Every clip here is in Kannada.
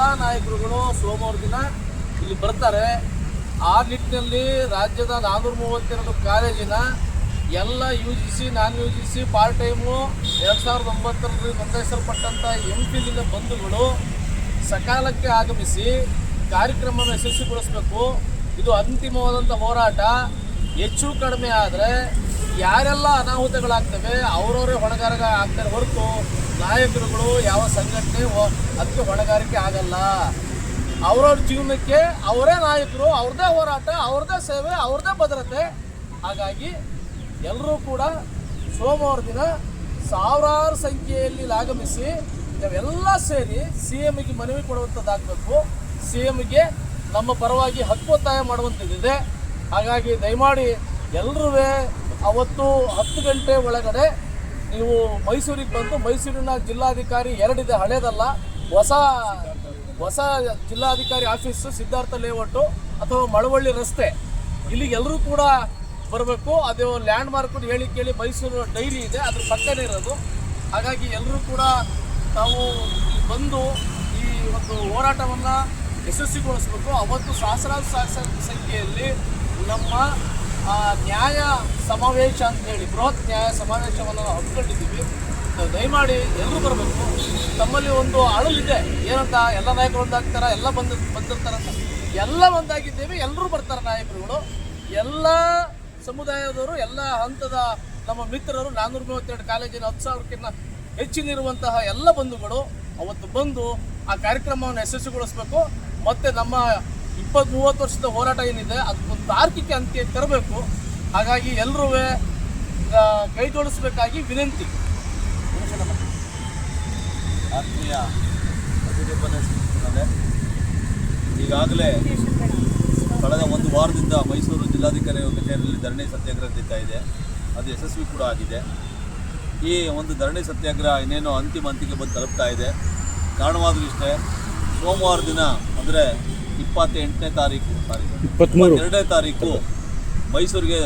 ಎಲ್ಲ ನಾಯಕರುಗಳು ಸೋಮವಾರ ದಿನ ಇಲ್ಲಿ ಬರ್ತಾರೆ. ಆ ನಿಟ್ಟಿನಲ್ಲಿ ರಾಜ್ಯದ ನಾನ್ನೂರ ಮೂವತ್ತೆರಡು ಕಾಲೇಜಿನ ಎಲ್ಲ U G C non U G C part time ಎರಡು ಸಾವಿರದ ಒಂಬತ್ತರಲ್ಲಿ ನೋಂದಾಯಿಸಲ್ಪಟ್ಟಂಥ ಎಂ ಪಿಲಿನ ಬಂಧುಗಳು ಸಕಾಲಕ್ಕೆ ಆಗಮಿಸಿ ಕಾರ್ಯಕ್ರಮವನ್ನು ಯಶಸ್ವಿಗೊಳಿಸಬೇಕು. ಇದು ಅಂತಿಮವಾದಂಥ ಹೋರಾಟ. ಹೆಚ್ಚು ಕಡಿಮೆ ಆದರೆ ಯಾರೆಲ್ಲ ಅನಾಹುತಗಳಾಗ್ತವೆ, ಅವರವರೇ ಹೊಣೆಗಾರ ಆಗ್ತಾರೆ ಹೊರತು ನಾಯಕರುಗಳು ಯಾವ ಸಂಘಟನೆ ಅದಕ್ಕೆ ಹೊಣೆಗಾರಿಕೆ ಆಗಲ್ಲ. ಅವರವ್ರ ಜೀವನಕ್ಕೆ ಅವರೇ ನಾಯಕರು, ಅವ್ರದ್ದೇ ಹೋರಾಟ, ಅವ್ರದ್ದೇ ಸೇವೆ, ಅವ್ರದ್ದೇ ಭದ್ರತೆ. ಹಾಗಾಗಿ ಎಲ್ಲರೂ ಕೂಡ ಸೋಮವಾರ ದಿನ ಸಾವಿರಾರು ಸಂಖ್ಯೆಯಲ್ಲಿ ಆಗಮಿಸಿ ನಾವೆಲ್ಲ ಸೇರಿ ಸಿ ಎಮ್ಗೆ ಮನವಿ ಕೊಡುವಂಥದ್ದಾಗಬೇಕು. ಸಿ ಎಮ್ಗೆ ನಮ್ಮ ಪರವಾಗಿ ಹಕ್ಕೊತ್ತಾಯ ಮಾಡುವಂಥದ್ದಿದೆ. ಹಾಗಾಗಿ ದಯಮಾಡಿ ಎಲ್ಲರೂ ಅವತ್ತು ಹತ್ತು ಗಂಟೆ ಒಳಗಡೆ ನೀವು ಮೈಸೂರಿಗೆ ಬಂದು ಮೈಸೂರಿನ ಜಿಲ್ಲಾಧಿಕಾರಿ ಎರಡಿದೆ, ಹಳೇದಲ್ಲ. ಹೊಸ ಹೊಸ ಜಿಲ್ಲಾಧಿಕಾರಿ ಆಫೀಸು ಸಿದ್ಧಾರ್ಥ ಲೇಔಟು ಅಥವಾ ಮಳವಳ್ಳಿ ರಸ್ತೆ. ಇಲ್ಲಿಗೆ ಎಲ್ಲರೂ ಕೂಡ ಬರಬೇಕು. ಅದು ಲ್ಯಾಂಡ್ ಮಾರ್ಕ್ ಹೇಳಿ ಕೇಳಿ ಮೈಸೂರು ಡೈರಿ ಇದೆ, ಅದ್ರ ಪಕ್ಕನೇ ಇರೋದು. ಹಾಗಾಗಿ ಎಲ್ಲರೂ ಕೂಡ ತಾವು ಬಂದು ಈ ಒಂದು ಹೋರಾಟವನ್ನು ಯಶಸ್ವಿಗೊಳಿಸಬೇಕು. ಅವತ್ತು ಸಹಸ್ರಾರು ಸಹಸ್ರ ಸಂಖ್ಯೆಯಲ್ಲಿ ನಮ್ಮ ನ್ಯಾಯ ಸಮಾವೇಶ ಅಂತೇಳಿ, ಬೃಹತ್ ನ್ಯಾಯ ಸಮಾವೇಶವನ್ನು ನಾವು ಹಮ್ಮಿಕೊಂಡಿದ್ದೀವಿ. ದಯಮಾಡಿ ಎಲ್ಲರೂ ಬರಬೇಕು. ತಮ್ಮಲ್ಲಿ ಒಂದು ಅಳಲಿದೆ ಏನಂತ ಎಲ್ಲ ನಾಯಕರು ಒಂದಾಗ್ತಾರ, ಎಲ್ಲ ಬಂದ ಬಂದಿರ್ತಾರಂತ ಎಲ್ಲ ಒಂದಾಗಿದ್ದೇವೆ ಎಲ್ಲರೂ ಬರ್ತಾರೆ ನಾಯಕರುಗಳು. ಎಲ್ಲ ಸಮುದಾಯದವರು, ಎಲ್ಲ ಹಂತದ ನಮ್ಮ ಮಿತ್ರರು ನಾನ್ನೂರ ಮೂವತ್ತೆರಡು ಕಾಲೇಜಿನ ಹತ್ತು ಸಾವಿರಕ್ಕಿಂತ ಹೆಚ್ಚಿನಿರುವಂತಹ ಎಲ್ಲ ಬಂಧುಗಳು, ಅವತ್ತು ಬಂದು ಆ ಕಾರ್ಯಕ್ರಮವನ್ನು ಯಶಸ್ವಿಗೊಳಿಸಬೇಕು. ಮತ್ತೆ ನಮ್ಮ ಇಪ್ಪತ್ತ್ ಮೂವತ್ತು ವರ್ಷದ ಹೋರಾಟ ಏನಿದೆ ಅದು ತಾರ್ಕಿಕ ಅಂತ್ಯ ತರಬೇಕು. ಹಾಗಾಗಿ ಎಲ್ಲರೂ ಕೈ ಜೋಡಿಸಬೇಕಾಗಿ ವಿನಂತಿ. ಆತ್ಮೀಯ ಈಗಾಗಲೇ ಕಳೆದ ಒಂದು ವಾರದಿಂದ ಮೈಸೂರು ಜಿಲ್ಲಾಧಿಕಾರಿ ಕಚೇರಿಯಲ್ಲಿ ಧರಣಿ ಸತ್ಯಾಗ್ರಹ ನಡೀತಾ ಇದೆ. ಅದು ಯಶಸ್ವಿ ಕೂಡ ಆಗಿದೆ. ಈ ಒಂದು ಧರಣಿ ಸತ್ಯಾಗ್ರಹ ಇನ್ನೇನೋ ಅಂತಿಮ ಅಂತಿಗೆ ಬಂದು ತಲುಪ್ತಾ ಇದೆ. ಕಾರಣವಾದರೂ ಇಷ್ಟೇ, ಸೋಮವಾರ ದಿನ, ಅಂದರೆ ಇಪ್ಪತ್ತೆಂಟನೇ ತಾರೀಕು ತಾರೀಕು ಎರಡನೇ ತಾರೀಕು ಮೈಸೂರಿಗೆ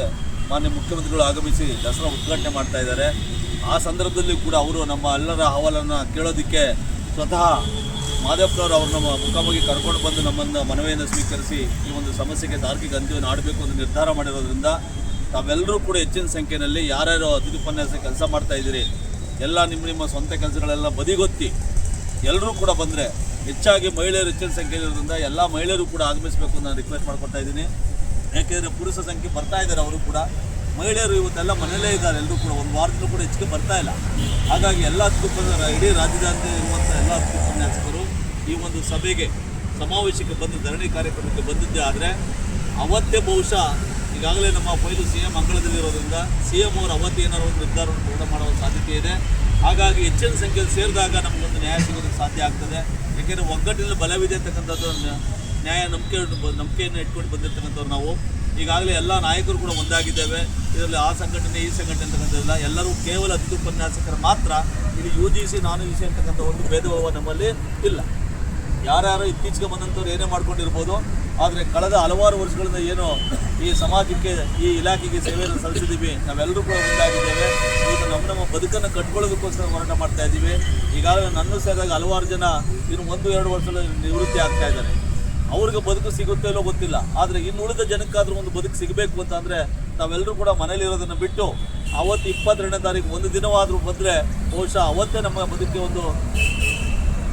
ಮಾನ್ಯ ಮುಖ್ಯಮಂತ್ರಿಗಳು ಆಗಮಿಸಿ ದಸರಾ ಉದ್ಘಾಟನೆ ಮಾಡ್ತಾ ಇದ್ದಾರೆ. ಆ ಸಂದರ್ಭದಲ್ಲಿ ಕೂಡ ಅವರು ನಮ್ಮ ಎಲ್ಲರ ಅಹವಾಲನ್ನು ಕೇಳೋದಕ್ಕೆ ಸ್ವತಃ ಮಾದೇವಪ್ಪನವರು ಅವರು ನಮ್ಮ ಮುಖಾಮುಖಿ ಕರ್ಕೊಂಡು ಬಂದು ನಮ್ಮನ್ನು ಮನವಿಯನ್ನು ಸ್ವೀಕರಿಸಿ ಈ ಒಂದು ಸಮಸ್ಯೆಗೆ ತಾರ್ಕಿಕ ಅಂತ್ಯವನ್ನು ಆಡಬೇಕು ಅಂತ ನಿರ್ಧಾರ ಮಾಡಿರೋದ್ರಿಂದ ತಾವೆಲ್ಲರೂ ಕೂಡ ಹೆಚ್ಚಿನ ಸಂಖ್ಯೆಯಲ್ಲಿ ಯಾರ್ಯಾರು ಅತಿಥಿ ಉಪನ್ಯಾಸ ಕೆಲಸ ಮಾಡ್ತಾ ಇದ್ದೀರಿ ಎಲ್ಲ ನಿಮ್ಮ ನಿಮ್ಮ ಸ್ವಂತ ಕೆಲಸಗಳೆಲ್ಲ ಬದಿಗೊತ್ತಿ ಎಲ್ಲರೂ ಕೂಡ ಬಂದರೆ ಹೆಚ್ಚಾಗಿ ಮಹಿಳೆಯರು ಹೆಚ್ಚಿನ ಸಂಖ್ಯೆ ಇರೋದ್ರಿಂದ ಎಲ್ಲ ಮಹಿಳೆಯರು ಕೂಡ ಆಗಮಿಸಬೇಕು ನಾನು ರಿಕ್ವೆಸ್ಟ್ ಮಾಡ್ಕೊತಾ ಇದ್ದೀನಿ. ಯಾಕೆಂದರೆ ಪುರುಷ ಸಂಖ್ಯೆ ಬರ್ತಾ ಇದ್ದಾರೆ ಅವರು ಕೂಡ. ಮಹಿಳೆಯರು ಇವತ್ತೆಲ್ಲ ಮನೆಯಲ್ಲೇ ಇದ್ದಾರೆ ಎಲ್ಲರೂ ಕೂಡ. ಒಂದು ವಾರದಲ್ಲೂ ಕೂಡ ಹೆಚ್ಚಿಗೆ ಬರ್ತಾ ಇಲ್ಲ. ಹಾಗಾಗಿ ಎಲ್ಲ ಅತ್ಯುಪನ್ಯಾಸ ಇಡೀ ರಾಜ್ಯದಾದ್ಯಂತ ಇರುವಂಥ ಎಲ್ಲ ಈ ಒಂದು ಸಭೆಗೆ ಸಮಾವೇಶಕ್ಕೆ ಬಂದು, ಧರಣಿ ಕಾರ್ಯಕ್ರಮಕ್ಕೆ ಬಂದಿದ್ದೇ ಆದರೆ ಅವತ್ತೇ ಬಹುಶಃ ಈಗಾಗಲೇ ನಮ್ಮ ಪೈಲು ಸಿ ಎಂ ಅಂಗಳದಲ್ಲಿರೋದ್ರಿಂದ ಸಿ ಎಂ ಅವರು ಅವತ್ತು ಏನಾದ್ರು ಒಂದು ನಿರ್ಧಾರವನ್ನು ಪೂರ್ಣ ಮಾಡುವ ಸಾಧ್ಯತೆ ಇದೆ. ಹಾಗಾಗಿ ಹೆಚ್ಚಿನ ಸಂಖ್ಯೆಯಲ್ಲಿ ಸೇರಿದಾಗ ನಮಗೊಂದು ನ್ಯಾಯ ಸಿಗೋದಕ್ಕೆ ಸಾಧ್ಯ ಆಗ್ತದೆ. ಯಾಕೆಂದರೆ ಒಗ್ಗಟ್ಟಿನಲ್ಲಿ ಬಲವಿದೆ ಅಂತಕ್ಕಂಥದ್ದು ನ್ಯಾಯ ನಂಬಿಕೆ ನಂಬಿಕೆಯನ್ನು ಇಟ್ಕೊಂಡು ಬಂದಿರ್ತಕ್ಕಂಥವ್ರು ನಾವು. ಈಗಾಗಲೇ ಎಲ್ಲ ನಾಯಕರು ಕೂಡ ಒಂದಾಗಿದ್ದೇವೆ. ಇದರಲ್ಲಿ ಆ ಸಂಘಟನೆ, ಈ ಸಂಘಟನೆ ಅಂತಕ್ಕಂಥದ್ದಿಲ್ಲ ಎಲ್ಲರೂ ಕೇವಲ ಅತಿಥಿ ಉಪನ್ಯಾಸಕರು ಮಾತ್ರ. ಇಲ್ಲಿ U G C, non U C ಅಂತಕ್ಕಂಥ ಒಂದು ಭೇದ ಭಾವ ನಮ್ಮಲ್ಲಿ ಇಲ್ಲ. ಯಾರ್ಯಾರು ಇತ್ತೀಚೆಗೆ ಬಂದಂಥವ್ರು ಏನೇ ಮಾಡ್ಕೊಂಡಿರ್ಬೋದು ಆದರೆ ಕಳೆದ ಹಲವಾರು ವರ್ಷಗಳಿಂದ ಏನು ಈ ಸಮಾಜಕ್ಕೆ, ಈ ಇಲಾಖೆಗೆ ಸೇವೆಯನ್ನು ಸಲ್ಲಿಸಿದ್ದೀವಿ. ನಾವೆಲ್ಲರೂ ಕೂಡ ಒಂದಾಗಿದ್ದೇವೆ. ಇವತ್ತು ನಮ್ಮ ನಮ್ಮ ಬದುಕನ್ನು ಕಟ್ಕೊಳ್ಳೋದಕ್ಕೋಸ್ಕರ ಹೋರಾಟ ಮಾಡ್ತಾ ಇದ್ದೀವಿ. ಈಗಾಗಲೇ ನನ್ನ ಸೇರಿದಾಗ ಹಲವಾರು ಜನ ಇನ್ನು ಒಂದು, ಎರಡು ವರ್ಷದಲ್ಲಿ ನಿವೃತ್ತಿ ಆಗ್ತಾ ಇದ್ದಾರೆ. ಅವ್ರಿಗೆ ಬದುಕು ಸಿಗುತ್ತೋ ಇಲ್ಲೋ ಗೊತ್ತಿಲ್ಲ. ಆದರೆ ಇನ್ನು ಉಳಿದ ಜನಕ್ಕಾದ್ರೂ ಒಂದು ಬದುಕು ಸಿಗಬೇಕು ಅಂತಂದರೆ ನಾವೆಲ್ಲರೂ ಕೂಡ ಮನೇಲಿರೋದನ್ನು ಬಿಟ್ಟು ಅವತ್ತು ಇಪ್ಪತ್ತೆರಡನೇ ತಾರೀಕು ಒಂದು ದಿನವಾದರೂ ಬಂದರೆ ಬಹುಶಃ ಅವತ್ತೇ ನಮ್ಮ ಬದುಕಿಗೆ ಒಂದು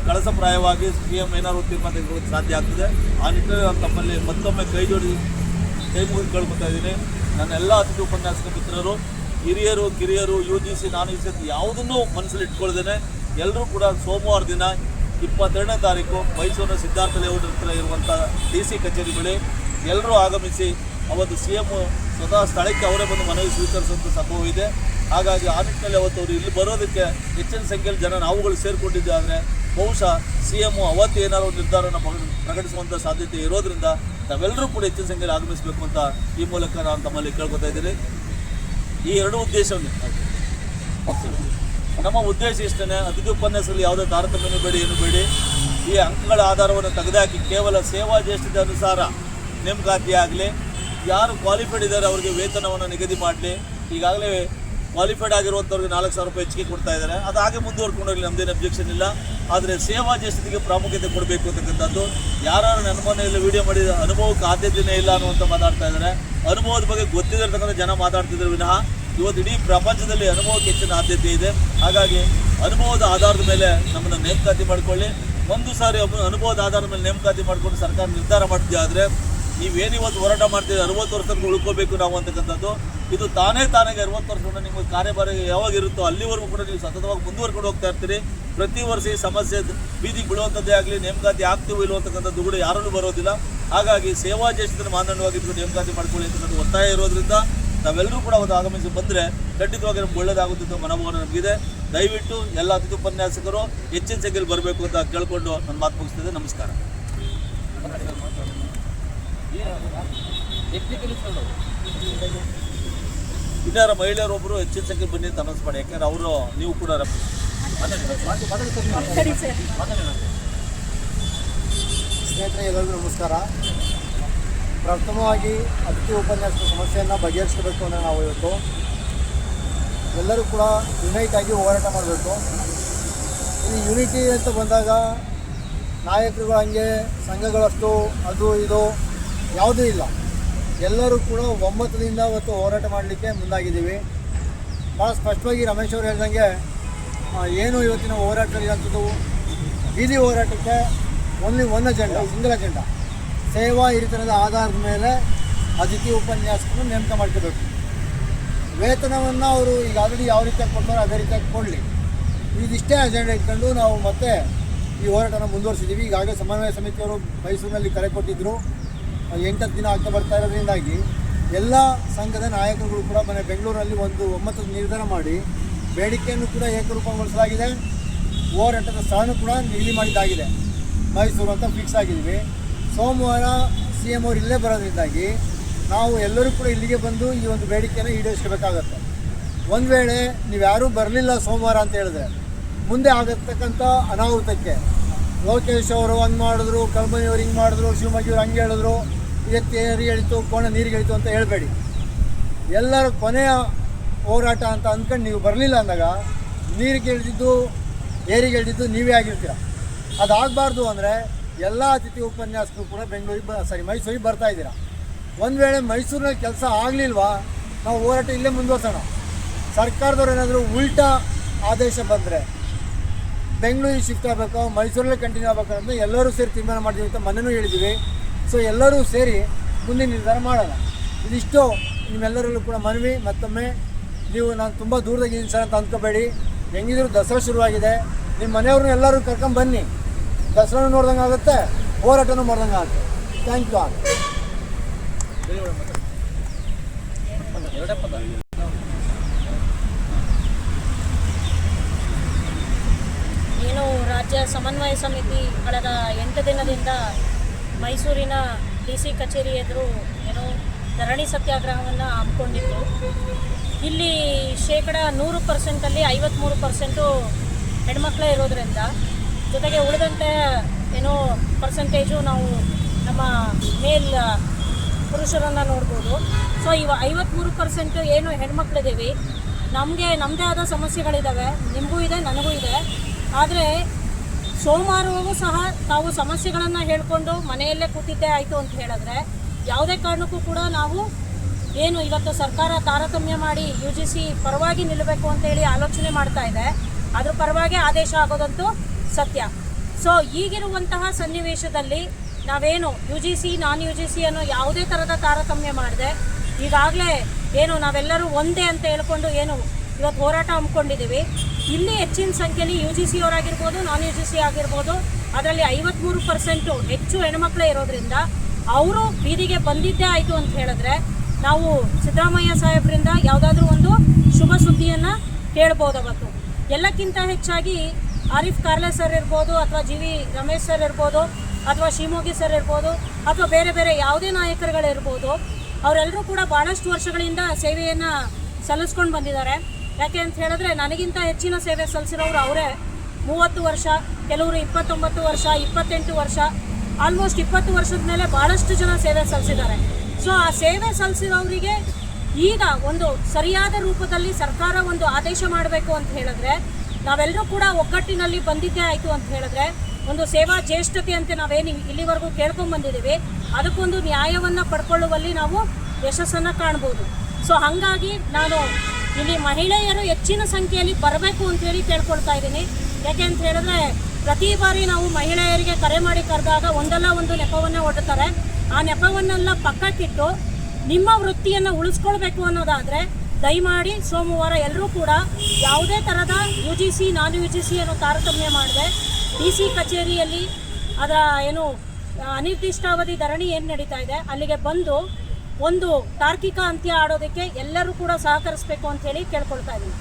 ಕಳಸಪ್ರಾಯವಾಗಿ ಸಿ ಎಂ ಏನಾದರೂ ತೀರ್ಮಾನ ತೆಗೆದುಕೊಳ್ಳೋಕೆ ಸಾಧ್ಯ ಆಗ್ತದೆ. ಆ ನಿಟ್ಟಿನಲ್ಲಿ ನಾನು ತಮ್ಮಲ್ಲಿ ಮತ್ತೊಮ್ಮೆ ಕೈ ಜೋಡಿ ಕೈ ಮುಗಿದು ಕೇಳ್ಕೊತಾ ಇದ್ದೀನಿ. ನನ್ನ ಎಲ್ಲ ಅತಿಥಿ ಉಪನ್ಯಾಸಕ ಮಿತ್ರರು, ಹಿರಿಯರು, ಕಿರಿಯರು U G C non U C ಯಾವುದನ್ನೂ ಮನಸ್ಸಲ್ಲಿ ಇಟ್ಕೊಳ್ದೇನೆ. ಎಲ್ಲರೂ ಕೂಡ ಸೋಮವಾರ ದಿನ ಇಪ್ಪತ್ತೆರಡನೇ ತಾರೀಕು ಮೈಸೂರಿನ ಸಿದ್ಧಾರ್ಥ ಲೇಔಟ್ ಹತ್ರ ಇರುವಂಥ ಡಿ ಸಿ ಕಚೇರಿ ಬಳಿ ಎಲ್ಲರೂ ಆಗಮಿಸಿ ಅವತ್ತು ಸಿ ಎಂ ಸ್ವತಃ ಸ್ಥಳಕ್ಕೆ ಅವರೇ ಬಂದು ಮನವಿ ಸ್ವೀಕರಿಸುವಂಥ ಸಂಭವ ಇದೆ ಹಾಗಾಗಿ ಆ ನಿಟ್ಟಿನಲ್ಲಿ ಅವತ್ತು ಅವರು ಇಲ್ಲಿ ಬರೋದಕ್ಕೆ ಹೆಚ್ಚಿನ ಸಂಖ್ಯೆಯಲ್ಲಿ ಜನ ನಾವುಗಳು ಸೇರಿಕೊಂಡಿದ್ದೆ ಆದರೆ ಬಹುಶಃ ಸಿ ಎಂ ಅವತ್ತು ಏನಾದ್ರು ಒಂದು ನಿರ್ಧಾರವನ್ನು ಪ್ರಕಟ- ಪ್ರಕಟಿಸುವಂಥ ಸಾಧ್ಯತೆ ಇರೋದ್ರಿಂದ ತಾವೆಲ್ಲರೂ ಕೂಡ ಹೆಚ್ಚಿನ ಸಂಖ್ಯೆಯಲ್ಲಿ ಆಗಮಿಸಬೇಕು ಅಂತ ಈ ಮೂಲಕ ನಾನು ತಮ್ಮಲ್ಲಿ ಕೇಳ್ಕೊತಾ ಇದ್ದೀನಿ. ಈ ಎರಡು ಉದ್ದೇಶವನ್ನು. ನಮ್ಮ ಉದ್ದೇಶ ಇಷ್ಟೇ ಅತಿಥಿ ಉಪನ್ಯಾಸದಲ್ಲಿ ಯಾವುದೇ ತಾರತಮ್ಯನೂ ಬೇಡಿ, ಏನು ಬೇಡಿ. ಈ ಅಂಕಗಳ ಆಧಾರವನ್ನು ತೆಗೆದುಹಾಕಿ ಕೇವಲ ಸೇವಾ ಜ್ಯೇಷ್ಠತೆ ಅನುಸಾರ ನೇಮಕಾತಿ ಆಗಲಿ, ಯಾರು ಕ್ವಾಲಿಫೈಡ್ ಇದ್ದಾರೆ ಅವರಿಗೆ ವೇತನವನ್ನು ನಿಗದಿ ಮಾಡಲಿ. ಈಗಾಗಲೇ ಕ್ವಾಲಿಫೈಡ್ ಆಗಿರುವಂಥವ್ರಿಗೆ ನಾಲ್ಕು ಸಾವಿರ ರೂಪಾಯಿ ಹೆಚ್ಚಿಗೆ ಕೊಡ್ತಾ ಇದ್ದಾರೆ. ಅದು ಹಾಗೆ ಮುಂದುವರ್ಕೊಂಡು ಹೋಗಲಿ ಅಬ್ಜೆಕ್ಷನ್ ಇಲ್ಲ. ಆದರೆ ಸೇವಾ ಜೇಷ್ಠತೆಗೆ ಪ್ರಾಮುಖ್ಯತೆ ಕೊಡಬೇಕು ಅಂತಕ್ಕಂಥದ್ದು. ಯಾರು ನನ್ನ ಮನೆಯಲ್ಲಿ ವಿಡಿಯೋ ಮಾಡಿದ ಅನುಭವಕ್ಕೆ ಆದ್ಯತೆಯೇ ಇಲ್ಲ ಅನ್ನುವಂಥ ಮಾತಾಡ್ತಾ ಇದ್ದಾರೆ. ಅನುಭವದ ಬಗ್ಗೆ ಗೊತ್ತಿರತಕ್ಕಂಥ ಜನ ಮಾತಾಡ್ತಿದ್ರು ವಿನಃ ಇವತ್ತು ಇಡೀ ಪ್ರಪಂಚದಲ್ಲಿ ಅನುಭವಕ್ಕೆ ಹೆಚ್ಚಿನ ಆದ್ಯತೆ ಇದೆ. ಹಾಗಾಗಿ ಅನುಭವದ ಆಧಾರದ ಮೇಲೆ ನಮ್ಮನ್ನು ನೇಮಕಾತಿ ಮಾಡಿಕೊಳ್ಳಿ. ಒಂದು ಸಾರಿ ಒಬ್ಬ ಅನುಭವದ ಆಧಾರದ ಮೇಲೆ ನೇಮಕಾತಿ ಮಾಡಿಕೊಂಡು ಸರ್ಕಾರ ನಿರ್ಧಾರ ಮಾಡಿದೆ ಆದರೆ ನೀವೇನು ಇವತ್ತು ಹೋರಾಟ ಮಾಡ್ತೀರಿ ಅರವತ್ತು ವರ್ಷಕ್ಕೆ ಉಳ್ಕೋಬೇಕು ನಾವು ಅಂತಕ್ಕಂಥದ್ದು. ಇದು ತಾನೇ ತಾನೇ ಅರವತ್ತು ವರ್ಷ ನಿಮ್ಮ ಕಾರ್ಯಭಾರ ಯಾವಾಗ ಇರುತ್ತೋ ಅಲ್ಲಿವರೆಗೂ ಕೂಡ ನೀವು ಸತತವಾಗಿ ಮುಂದುವರ್ಕೊಂಡು ಹೋಗ್ತಾ ಇರ್ತೀರಿ. ಪ್ರತಿ ವರ್ಷ ಈ ಸಮಸ್ಯೆ ಬೀದಿಗೆ ಬೀಳುವಂಥದ್ದೇ ಆಗಲಿ, ನೇಮಕಾತಿ ಆಗ್ತೀವೋ ಇಲ್ಲೋ ಅಂತಕ್ಕಂಥದ್ದು ಕೂಡ ಯಾರಲ್ಲೂ ಬರೋದಿಲ್ಲ. ಹಾಗಾಗಿ ಸೇವಾ ದೇಶದ ಮಾನದಂಡವಾಗಿ ಇಟ್ಕೊಂಡು ನೇಮಕಾತಿ ಮಾಡ್ಕೊಳ್ಳಿ ಅಂತಕ್ಕಂಥ ಒತ್ತಾಯ ಇರೋದ್ರಿಂದ ನಾವೆಲ್ಲರೂ ಕೂಡ ಅವತ್ತು ಆಗಮಿಸಿ ಬಂದರೆ ಖಂಡಿತವಾಗಿ ನಮ್ಗೆ ಒಳ್ಳೇದಾಗುತ್ತೆ ಅಂತ ಮನೋಭಾವನೆ ನಮಗಿದೆ. ದಯವಿಟ್ಟು ಎಲ್ಲ ಅತಿಥಿ ಉಪನ್ಯಾಸಕರು ಹೆಚ್ಚಿನ ಸಂಖ್ಯೆಯಲ್ಲಿ ಬರಬೇಕು ಅಂತ ಕೇಳಿಕೊಂಡು ನನ್ನ ಮಾತು ಮುಗಿಸ್ತಿದ್ದೆ ನಮಸ್ಕಾರ. ಇನ್ನಾರ ಮಹಿಳೆಯರೊಬ್ಬರು ಹೆಚ್ಚಿನ ಸಂಖ್ಯೆ ಬನ್ನಿ ಅಂತ ಮಾಡಿ, ಯಾಕಂದ್ರೆ ಅವರು ನೀವು ಕೂಡ ಸ್ನೇಹಿತರೆ, ಎಲ್ಲರಿಗೂ ನಮಸ್ಕಾರ. ಪ್ರಥಮವಾಗಿ ಅತಿಥಿ ಉಪನ್ಯಾಸದ ಸಮಸ್ಯೆಯನ್ನು ಬಗೆಹರಿಸಬೇಕು ಅಂದರೆ ನಾವು ಇವತ್ತು ಎಲ್ಲರೂ ಕೂಡ ಯುನೈಟ್ ಆಗಿ ಹೋರಾಟ ಮಾಡಬೇಕು. ಈ ಯುನಿಟಿ ಅಂತ ಬಂದಾಗ ನಾಯಕರುಗಳು ಹಂಗೆ ಸಂಘಗಳಷ್ಟು ಅದು ಇದು ಯಾವುದೂ ಇಲ್ಲ. ಎಲ್ಲರೂ ಕೂಡ ಒಮ್ಮತದಿಂದ ಇವತ್ತು ಹೋರಾಟ ಮಾಡಲಿಕ್ಕೆ ಮುಂದಾಗಿದ್ದೀವಿ. ಭಾಳ ಸ್ಪಷ್ಟವಾಗಿ ರಮೇಶ್ ಅವರು ಹೇಳ್ದಂಗೆ ಏನು ಇವತ್ತಿನ ಹೋರಾಟ ಅಂಥದ್ದು ಬೀದಿ ಹೋರಾಟಕ್ಕೆ only one agenda single agenda ಸೇವಾ ಹಿರಿತನದ ಆಧಾರದ ಮೇಲೆ ಅತಿಥಿ ಉಪನ್ಯಾಸಕರು ನೇಮಕ ಮಾಡ್ಕೋಬೇಕು. ವೇತನವನ್ನು ಅವರು ಈಗ ಆಲ್ರೆಡಿ ಯಾವ ರೀತಿಯಾಗಿ ಕೊಡ್ತಾರೋ ಅದೇ ರೀತಿಯಾಗಿ ಕೊಡಲಿ. ಇದಿಷ್ಟೇ ಅಜೆಂಡ ಇಟ್ಕೊಂಡು ನಾವು ಮತ್ತೆ ಈ ಹೋರಾಟನ ಮುಂದುವರಿಸಿದ್ದೀವಿ ಈಗಾಗಲೇ ಸಮನ್ವಯ ಸಮಿತಿಯವರು ಮೈಸೂರಿನಲ್ಲಿ ಕರೆ ಕೊಟ್ಟಿದ್ದರು ಎಂಟತ್ತು ದಿನ ಆಗ್ತಾ ಬರ್ತಾ ಇರೋದ್ರಿಂದಾಗಿ ಎಲ್ಲ ಸಂಘದ ನಾಯಕರುಗಳು ಕೂಡ ಮನೆ ಬೆಂಗಳೂರಲ್ಲಿ ಒಂದು ಒಮ್ಮತದ ನಿರ್ಧಾರ ಮಾಡಿ ಬೇಡಿಕೆಯನ್ನು ಕೂಡ ಏಕರೂಪಗೊಳಿಸಲಾಗಿದೆ. ಹೋರಾಟದ ಸ್ಥಳನೂ ಕೂಡ ನಿಗದಿ ಮಾಡಿದ್ದಾಗಿದೆ. ಮೈಸೂರು ಅಂತ ಫಿಕ್ಸ್ ಆಗಿದ್ದೀವಿ. ಸೋಮವಾರ ಸಿ ಎಂ ಅವರು ಇಲ್ಲೇ ಬರೋದ್ರಿಂದಾಗಿ ನಾವು ಎಲ್ಲರೂ ಕೂಡ ಇಲ್ಲಿಗೆ ಬಂದು ಈ ಒಂದು ಬೇಡಿಕೆಯನ್ನು ಈಡೇರಿಸಬೇಕಾಗತ್ತೆ ಒಂದು ವೇಳೆ ನೀವು ಯಾರೂ ಬರಲಿಲ್ಲ ಸೋಮವಾರ ಅಂತ ಹೇಳಿದ್ರೆ, ಮುಂದೆ ಆಗತಕ್ಕಂಥ ಅನಾಹುತಕ್ಕೆ ಲೋಕೇಶ್ ಅವರು ಹಂಗೆ ಮಾಡಿದ್ರು ಕಲ್ಮನಿಯವ್ರು ಹಿಂಗೆ ಮಾಡಿದ್ರು ಶಿವಮೊಗ್ಗಿಯವ್ರು ಹಂಗೆ ಹೇಳಿದ್ರು, ಇದಕ್ಕೆ ಏರಿ ಹೇಳಿತು ಕೋಣ ನೀರಿಗೆ ಹೇಳಿತು ಅಂತ ಹೇಳಬೇಡಿ. ಎಲ್ಲರ ಕೊನೆಯ ಹೋರಾಟ ಅಂತ ಅಂದ್ಕೊಂಡು ನೀವು ಬರಲಿಲ್ಲ ಅಂದಾಗ ನೀರಿಗೆ ಇಳಿದಿದ್ದು, ಏರಿಗೆ ಇಳಿದಿದ್ದು ನೀವೇ ಆಗಿರ್ತೀರ. ಅದಾಗಬಾರ್ದು ಅಂದರೆ ಎಲ್ಲ ಅತಿಥಿ ಉಪನ್ಯಾಸಕರು ಕೂಡ ಬೆಂಗಳೂರಿಗೆ ಸಾರಿ ಮೈಸೂರಿಗೆ ಬರ್ತಾ ಇದ್ದೀರಾ. ಒಂದು ವೇಳೆ ಮೈಸೂರಿನಲ್ಲಿ ಕೆಲಸ ಆಗಲಿಲ್ವಾ, ನಾವು ಹೋರಾಟ ಇಲ್ಲೇ ಮುಂದುವರ್ಸೋಣ. ಸರ್ಕಾರದವ್ರು ಏನಾದರೂ ಉಲ್ಟಾ ಆದೇಶ ಬಂದರೆ ಬೆಂಗಳೂರಿಗೆ ಶಿಫ್ಟ್ ಆಗಬೇಕು, ಮೈಸೂರಲ್ಲೇ ಕಂಟಿನ್ಯೂ ಆಗಬೇಕು ಅಂತ ಎಲ್ಲರೂ ಸೇರಿ ತೀರ್ಮಾನ ಮಾಡಿದ್ದೀವಿ ಅಂತ ಮನೆಯೂ ಹೇಳಿದ್ದೀವಿ. ಸೊ ಎಲ್ಲರೂ ಸೇರಿ ಮುಂದಿನ ನಿರ್ಧಾರ ಮಾಡೋಣ. ಇದಿಷ್ಟು, ನಿಮ್ಮೆಲ್ಲರಲ್ಲೂ ಕೂಡ ಮನವಿ, ಮತ್ತೊಮ್ಮೆ ನೀವು ನಾನು ತುಂಬ ದೂರದಾಗಿದ್ದೀನಿ ಸರ್ ಅಂತ ಅಂದ್ಕೋಬೇಡಿ. ಹೆಂಗಿದ್ರು ದಸರಾ ಶುರುವಾಗಿದೆ. ನಿಮ್ಮ ಮನೆಯವ್ರನ್ನ ಎಲ್ಲರೂ ಕರ್ಕೊಂಡು ಬನ್ನಿ. ದಸರಾನು ನೋಡ್ದಂಗೆ ಆಗುತ್ತೆ, ಹೋರಾಟನೂ ಮಾಡ್ದಂಗೆ ಆಗುತ್ತೆ. ಥ್ಯಾಂಕ್ ಯು ಆಲ್ ಏನು ರಾಜ್ಯ ಸಮನ್ವಯ ಸಮಿತಿ ಕಳೆದ ಎಂಟು ದಿನದಿಂದ ಮೈಸೂರಿನ ಡಿ ಸಿ ಕಚೇರಿ ಎದುರು ಧರಣಿ ಸತ್ಯಾಗ್ರಹವನ್ನು ಹಮ್ಮಿಕೊಂಡಿತ್ತು ಇಲ್ಲಿ ಶೇಕಡ ನೂರು ಪರ್ಸೆಂಟಲ್ಲಿ ಐವತ್ತ್ಮೂರು ಪರ್ಸೆಂಟು ಹೆಣ್ಮಕ್ಳೇ ಇರೋದ್ರಿಂದ ಜೊತೆಗೆ ಉಳಿದಂತೆ ಏನೋ ಪರ್ಸೆಂಟೇಜು ನಾವು ನಮ್ಮ ಮೇಲ್ ಪುರುಷರನ್ನು ನೋಡ್ಬೋದು. ಸೊ ಇವ ಐವತ್ತ್ಮೂರು ಪರ್ಸೆಂಟ್ ಏನು ಹೆಣ್ಮಕ್ಳಿದ್ದೀವಿ ನಮಗೆ ನಮ್ಮದೇ ಆದ ಸಮಸ್ಯೆಗಳಿದ್ದಾವೆ ನಿಮಗೂ ಇದೆ, ನನಗೂ ಇದೆ. ಆದರೆ ಸೋಮವಾರವೂ ಸಹ ತಾವು ಸಮಸ್ಯೆಗಳನ್ನು ಹೇಳಿಕೊಂಡು ಮನೆಯಲ್ಲೇ ಕೂತಿದ್ದೆ ಆಯಿತು ಅಂತ ಹೇಳಿದ್ರೆ ಯಾವುದೇ ಕಾರಣಕ್ಕೂ ಕೂಡ ನಾವು ಏನು ಇವತ್ತು ಸರ್ಕಾರ ತಾರತಮ್ಯ ಮಾಡಿ ಯು ಜಿ ಸಿ ಪರವಾಗಿ ನಿಲ್ಲಬೇಕು ಅಂತೇಳಿ ಆಲೋಚನೆ ಮಾಡ್ತಾ ಇದೆ. ಅದ್ರ ಪರವಾಗಿ ಆದೇಶ ಆಗೋದಂತೂ ಸತ್ಯ. ಸೊ ಈಗಿರುವಂತಹ ಸನ್ನಿವೇಶದಲ್ಲಿ ನಾವೇನು U G C non U G C ಅನ್ನೋ ಯಾವುದೇ ಥರದ ತಾರತಮ್ಯ ಮಾಡಿದೆ, ಈಗಾಗಲೇ ಏನು ನಾವೆಲ್ಲರೂ ಒಂದೇ ಅಂತ ಹೇಳ್ಕೊಂಡು ಏನು ಇವತ್ತು ಹೋರಾಟ ಹಮ್ಮಿಕೊಂಡಿದ್ದೀವಿ. ಇಲ್ಲಿ ಹೆಚ್ಚಿನ ಸಂಖ್ಯೆಯಲ್ಲಿ ಯು ಜಿ ಸಿ ಅವರಾಗಿರ್ಬೋದು, ನಾನ್ ಯು ಜಿ ಸಿ ಆಗಿರ್ಬೋದು, ಅದರಲ್ಲಿ ಐವತ್ತ್ಮೂರು ಪರ್ಸೆಂಟು ಹೆಚ್ಚು ಹೆಣ್ಮಕ್ಳೇ ಇರೋದ್ರಿಂದ ಅವರು ಬೀದಿಗೆ ಬಂದಿದ್ದೇ ಆಯಿತು ಅಂತ ಹೇಳಿದ್ರೆ ನಾವು ಸಿದ್ದರಾಮಯ್ಯ ಸಾಹೇಬರಿಂದ ಯಾವುದಾದ್ರೂ ಒಂದು ಶುಭ ಸುದ್ದಿಯನ್ನು ಕೇಳ್ಬೋದಾಗತ್ತು ಎಲ್ಲಕ್ಕಿಂತ ಹೆಚ್ಚಾಗಿ ಆರಿಫ್ ಕಾರ್ಲೆ ಸರ್ ಇರ್ಬೋದು ಅಥವಾ ಜಿ ವಿ ರಮೇಶ್ ಸರ್ ಇರ್ಬೋದು ಅಥವಾ ಶಿವಮೊಗ್ಗಿ ಸರ್ ಇರ್ಬೋದು ಅಥವಾ ಬೇರೆ ಬೇರೆ ಯಾವುದೇ ನಾಯಕರುಗಳಿರ್ಬೋದು ಅವರೆಲ್ಲರೂ ಕೂಡ ಭಾಳಷ್ಟು ವರ್ಷಗಳಿಂದ ಸೇವೆಯನ್ನು ಸಲ್ಲಿಸ್ಕೊಂಡು ಬಂದಿದ್ದಾರೆ. ಯಾಕೆ ಅಂತ ಹೇಳಿದ್ರೆ ನನಗಿಂತ ಹೆಚ್ಚಿನ ಸೇವೆ ಸಲ್ಲಿಸಿರೋರು ಅವರೇ. ಮೂವತ್ತು ವರ್ಷ, ಕೆಲವರು ಇಪ್ಪತ್ತೊಂಬತ್ತು ವರ್ಷ, ಇಪ್ಪತ್ತೆಂಟು ವರ್ಷ ಆಲ್ಮೋಸ್ಟ್ ಇಪ್ಪತ್ತು ವರ್ಷದ ಮೇಲೆ ಭಾಳಷ್ಟು ಜನ ಸೇವೆ ಸಲ್ಲಿಸಿದ್ದಾರೆ. ಸೊ ಆ ಸೇವೆ ಸಲ್ಲಿಸಿರೋರಿಗೆ ಈಗ ಒಂದು ಸರಿಯಾದ ರೂಪದಲ್ಲಿ ಸರ್ಕಾರ ಒಂದು ಆದೇಶ ಮಾಡಬೇಕು ಅಂತ ಹೇಳಿದ್ರೆ, ನಾವೆಲ್ಲರೂ ಕೂಡ ಒಗ್ಗಟ್ಟಿನಲ್ಲಿ ಬಂದಿದ್ದೇ ಆಯಿತು ಅಂತ ಹೇಳಿದ್ರೆ, ಒಂದು ಸೇವಾ ಜ್ಯೇಷ್ಠತೆ ಅಂತ ನಾವೇನು ಇಲ್ಲಿವರೆಗೂ ಕೇಳ್ಕೊಂಡು ಬಂದಿದ್ದೀವಿ. ಅದಕ್ಕೊಂದು ನ್ಯಾಯವನ್ನು ಪಡ್ಕೊಳ್ಳುವಲ್ಲಿ ನಾವು ಯಶಸ್ಸನ್ನು ಕಾಣ್ಬೋದು. ಸೊ ಹಾಗಾಗಿ ನಾನು ಇಲ್ಲಿ ಮಹಿಳೆಯರು ಹೆಚ್ಚಿನ ಸಂಖ್ಯೆಯಲ್ಲಿ ಬರಬೇಕು ಅಂತ ಹೇಳಿ ಕೇಳ್ಕೊಳ್ತಾ ಇದ್ದೀನಿ. ಯಾಕೆ ಅಂತ ಹೇಳಿದ್ರೆ ಪ್ರತಿ ಬಾರಿ ನಾವು ಮಹಿಳೆಯರಿಗೆ ಕರೆ ಮಾಡಿ ಕರೆದಾಗ ಒಂದಲ್ಲ ಒಂದು ನೆಪವನ್ನು ಹೊಡ್ತಾರೆ ಆ ನೆಪವನ್ನೆಲ್ಲ ಪಕ್ಕಕ್ಕಿಟ್ಟು ನಿಮ್ಮ ವೃತ್ತಿಯನ್ನು ಉಳಿಸ್ಕೊಳ್ಬೇಕು ಅನ್ನೋದಾದರೆ ದಯಮಾಡಿ ಸೋಮವಾರ ಎಲ್ಲರೂ ಕೂಡ ಯಾವುದೇ ಥರದ U G C non U G C ಅನ್ನೋ ತಾರತಮ್ಯ ಮಾಡಿದೆ. ಡಿ ಸಿ ಕಚೇರಿಯಲ್ಲಿ ಅದರ ಏನು ಅನಿರ್ದಿಷ್ಟಾವಧಿ ಧರಣಿ ಏನು ನಡೀತಾ ಇದೆ, ಅಲ್ಲಿಗೆ ಬಂದು ಒಂದು ತಾರ್ಕಿಕ ಅಂತ್ಯ ಆಡೋದಕ್ಕೆ ಎಲ್ಲರೂ ಕೂಡ ಸಹಕರಿಸಬೇಕು ಅಂತ ಹೇಳಿ ಕೇಳ್ಕೊಳ್ತಾ ಇದ್ದೀನಿ.